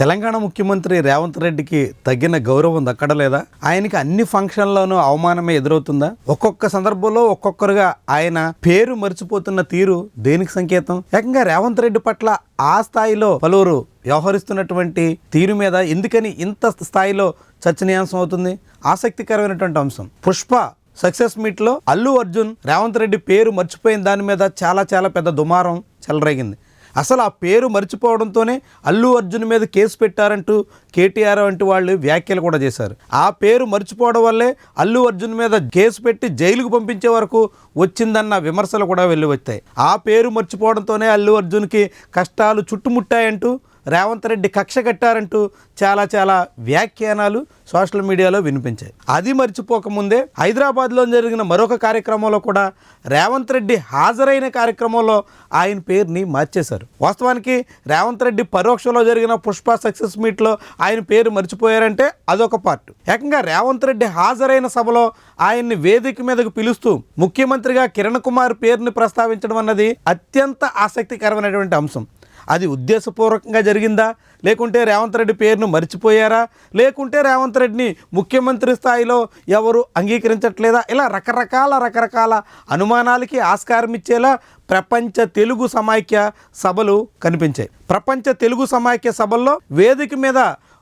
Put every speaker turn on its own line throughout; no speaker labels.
తెలంగాణ ముఖ్యమంత్రి రేవంత్ రెడ్డికి తగిన గౌరవం దక్కడలేదా? ఆయనకి అన్ని ఫంక్షన్లోనూ అవమానమే ఎదురవుతుందా? ఒక్కొక్క సందర్భంలో ఒక్కొక్కరుగా ఆయన పేరు మర్చిపోతున్న తీరు దేనికి సంకేతం? ఏకంగా రేవంత్ రెడ్డి పట్ల ఆ స్థాయిలో పలువురు వ్యవహరిస్తున్నటువంటి తీరు మీద ఎందుకని ఇంత స్థాయిలో చర్చనీయాంశం అవుతుంది? ఆసక్తికరమైనటువంటి అంశం. పుష్ప సక్సెస్ మీట్లో అల్లు అర్జున్ రేవంత్ రెడ్డి పేరు మర్చిపోయిన దాని మీద చాలా చాలా పెద్ద దుమారం చెలరేగింది. అసలు ఆ పేరు మర్చిపోవడంతోనే అల్లు అర్జున్ మీద కేసు పెట్టారంటూ కేటీఆర్ వంటి వాళ్ళు వ్యాఖ్యలు కూడా చేశారు. ఆ పేరు మర్చిపోవడం వల్లే అల్లు అర్జున్ మీద కేసు పెట్టి జైలుకు పంపించే వరకు వచ్చిందన్న విమర్శలు కూడా వెళ్ళి వచ్చాయి ఆ పేరు మర్చిపోవడంతోనే అల్లు అర్జున్కి కష్టాలు చుట్టుముట్టాయంటూ రేవంత్ రెడ్డి కక్ష కట్టారంటూ చాలా చాలా వ్యాఖ్యానాలు సోషల్ మీడియాలో వినిపించాయి. అది మర్చిపోకముందే హైదరాబాద్లో జరిగిన మరొక కార్యక్రమంలో కూడా రేవంత్ రెడ్డి హాజరైన కార్యక్రమంలో ఆయన పేరుని మార్చేశారు. వాస్తవానికి రేవంత్ రెడ్డి పరోక్షంలో జరిగిన పుష్ప సక్సెస్ మీట్లో ఆయన పేరు మర్చిపోయారంటే అదొక పార్ట్. ఏకంగా రేవంత్ రెడ్డి హాజరైన సభలో ఆయన్ని వేదిక మీదకు పిలుస్తూ ముఖ్యమంత్రిగా కిరణ్ కుమార్ పేరుని ప్రస్తావించడం అన్నది అత్యంత ఆసక్తికరమైనటువంటి అంశం. అది ఉద్దేశపూర్వకంగా జరిగిందా? లేకుంటే రేవంత్ రెడ్డి పేరును మర్చిపోయారా? లేకుంటే రేవంత్ రెడ్డిని ముఖ్యమంత్రి స్థాయిలో ఎవరు అంగీకరించట్లేదా? ఇలా రకరకాల రకరకాల అనుమానాలకి ఆస్కారం ఇచ్చేలా ప్రపంచ తెలుగు సమాఖ్య సభలు కనిపించాయి. ప్రపంచ తెలుగు సమాఖ్య సభల్లో వేదిక మీద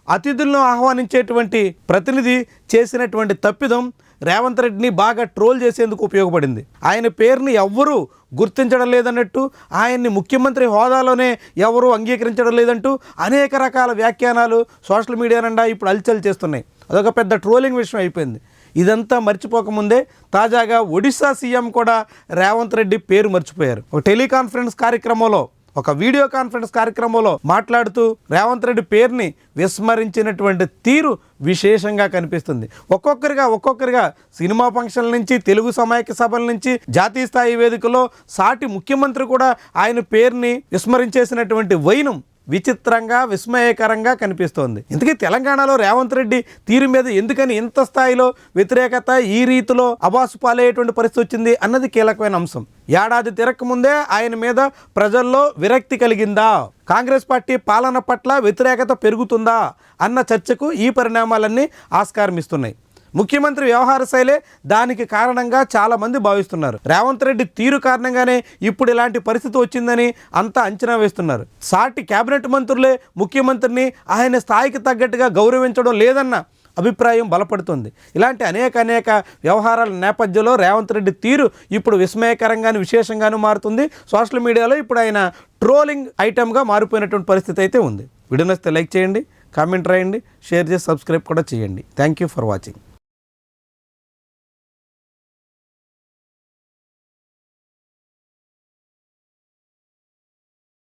అతిథులను ఆహ్వానించేటువంటి ప్రతినిధి చేసినటువంటి తప్పిదం రేవంత్ రెడ్డిని బాగా ట్రోల్ చేసేందుకు ఉపయోగపడింది. ఆయన పేరుని ఎవ్వరూ గుర్తించడం లేదన్నట్టు ఆయన్ని ముఖ్యమంత్రి హోదాలోనే ఎవరూ అంగీకరించడం లేదంటూ అనేక రకాల వ్యాఖ్యానాలు సోషల్ మీడియా నిండా ఇప్పుడు అల్చల్ చేస్తున్నాయి. అదొక పెద్ద ట్రోలింగ్ విషయం అయిపోయింది. ఇదంతా మర్చిపోకముందే తాజాగా ఒడిశా సీఎం కూడా రేవంత్ రెడ్డి పేరు మర్చిపోయారు. ఒక టెలికాన్ఫరెన్స్ కార్యక్రమంలో ఒక వీడియో కాన్ఫరెన్స్ కార్యక్రమంలో మాట్లాడుతూ రేవంత్ రెడ్డి పేరుని విస్మరించినటువంటి తీరు విశేషంగా కనిపిస్తుంది. ఒక్కొక్కరిగా ఒక్కొక్కరిగా సినిమా ఫంక్షన్ల నుంచి తెలుగు సమాఖ్య సభల నుంచి జాతీయ స్థాయి వేదికలో సాటి ముఖ్యమంత్రి కూడా ఆయన పేరుని విస్మరించేసినటువంటి వైనం విచిత్రంగా విస్మయకరంగా కనిపిస్తోంది. ఇంతకీ తెలంగాణలో రేవంత్ రెడ్డి తీరు మీద ఎందుకని ఇంత స్థాయిలో వ్యతిరేకత ఈ రీతిలో అబాసు పాలయ్యేటువంటి పరిస్థితి వచ్చింది అన్నది కీలకమైన అంశం. ఏడాది తిరగకముందే ఆయన మీద ప్రజల్లో విరక్తి కలిగిందా? కాంగ్రెస్ పార్టీ పాలన పట్ల వ్యతిరేకత పెరుగుతుందా? అన్న చర్చకు ఈ పరిణామాలన్నీ ఆస్కారం ఇస్తున్నాయి ముఖ్యమంత్రి వ్యవహార శైలే దానికి కారణంగా చాలామంది భావిస్తున్నారు. రేవంత్ రెడ్డి తీరు కారణంగానే ఇప్పుడు ఇలాంటి పరిస్థితి వచ్చిందని అంతా అంచనా వేస్తున్నారు. సాటి కేబినెట్ మంత్రులే ముఖ్యమంత్రిని ఆయన స్థాయికి తగ్గట్టుగా గౌరవించడం లేదన్న అభిప్రాయం బలపడుతుంది. ఇలాంటి అనేక అనేక వ్యవహారాల నేపథ్యంలో రేవంత్ రెడ్డి తీరు ఇప్పుడు విస్మయకరంగాను విశేషంగాను మారుతుంది. సోషల్ మీడియాలో ఇప్పుడు ఆయన ట్రోలింగ్ ఐటెంగా మారిపోయినటువంటి పరిస్థితి అయితే ఉంది. వీడియో నచ్చితే లైక్ చేయండి కామెంట్ రాయండి షేర్ చేసి సబ్స్క్రైబ్ కూడా చేయండి. Thank you for watching.